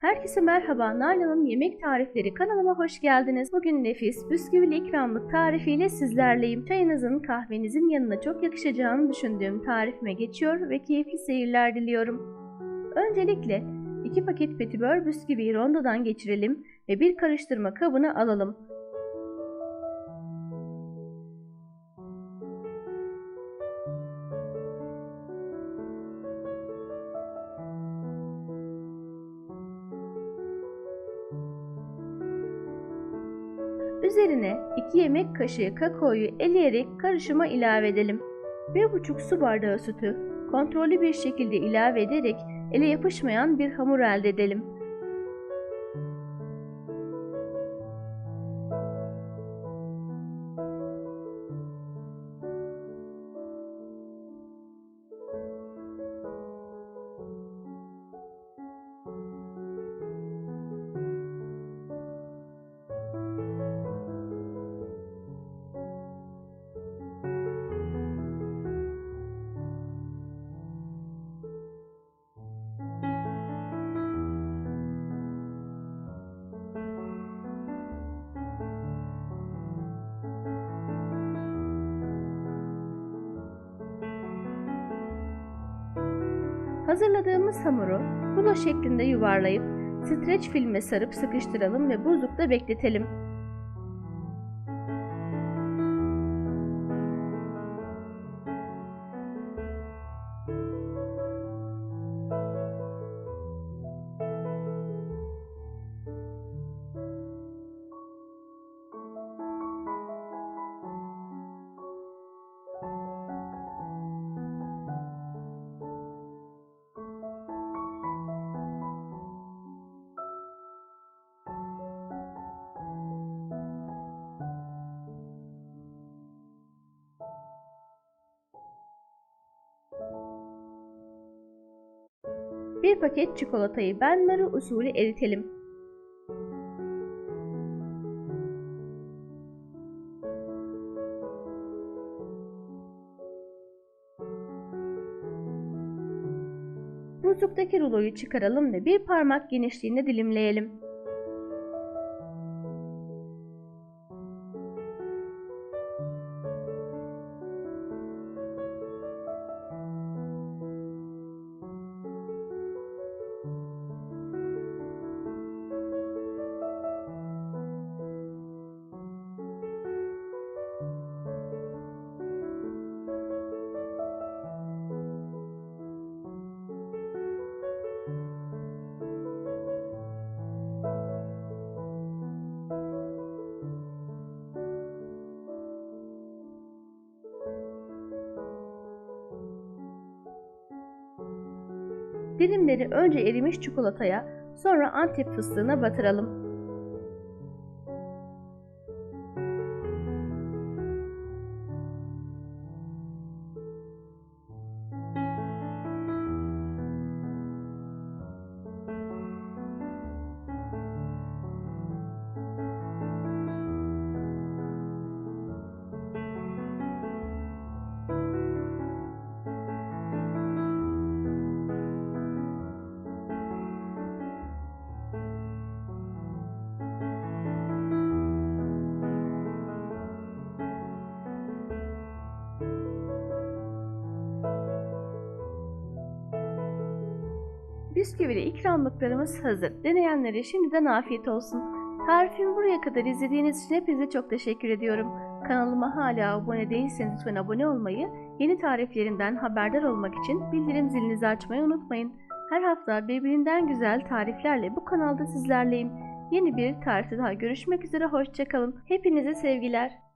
Herkese merhaba, Nalan'ın Yemek Tarifleri kanalıma hoş geldiniz. Bugün nefis, bisküvili ikramlık tarifiyle sizlerleyim. Çayınızın, kahvenizin yanına çok yakışacağını düşündüğüm tarifime geçiyor ve keyifli seyirler diliyorum. Öncelikle 2 paket petibör bisküviyi rondodan geçirelim ve bir karıştırma kabına alalım. Üzerine 2 yemek kaşığı kakaoyu eleyerek karışıma ilave edelim. 1,5 su bardağı sütü kontrollü bir şekilde ilave ederek ele yapışmayan bir hamur elde edelim. Hazırladığımız hamuru rulo şeklinde yuvarlayıp streç filme sarıp sıkıştıralım ve buzlukta bekletelim. Bir paket çikolatayı benmari usulü eritelim. Buzluktaki ruloyu çıkaralım ve bir parmak genişliğinde dilimleyelim. Dilimleri önce erimiş çikolataya, sonra antep fıstığına batıralım. Bisküvili ikramlıklarımız hazır. Deneyenlere şimdiden afiyet olsun. Tarifimi buraya kadar izlediğiniz için hepinize çok teşekkür ediyorum. Kanalıma hala abone değilseniz lütfen abone olmayı, yeni tariflerimden haberdar olmak için bildirim zilinizi açmayı unutmayın. Her hafta birbirinden güzel tariflerle bu kanalda sizlerleyim. Yeni bir tarifte daha görüşmek üzere, hoşçakalın. Hepinize sevgiler.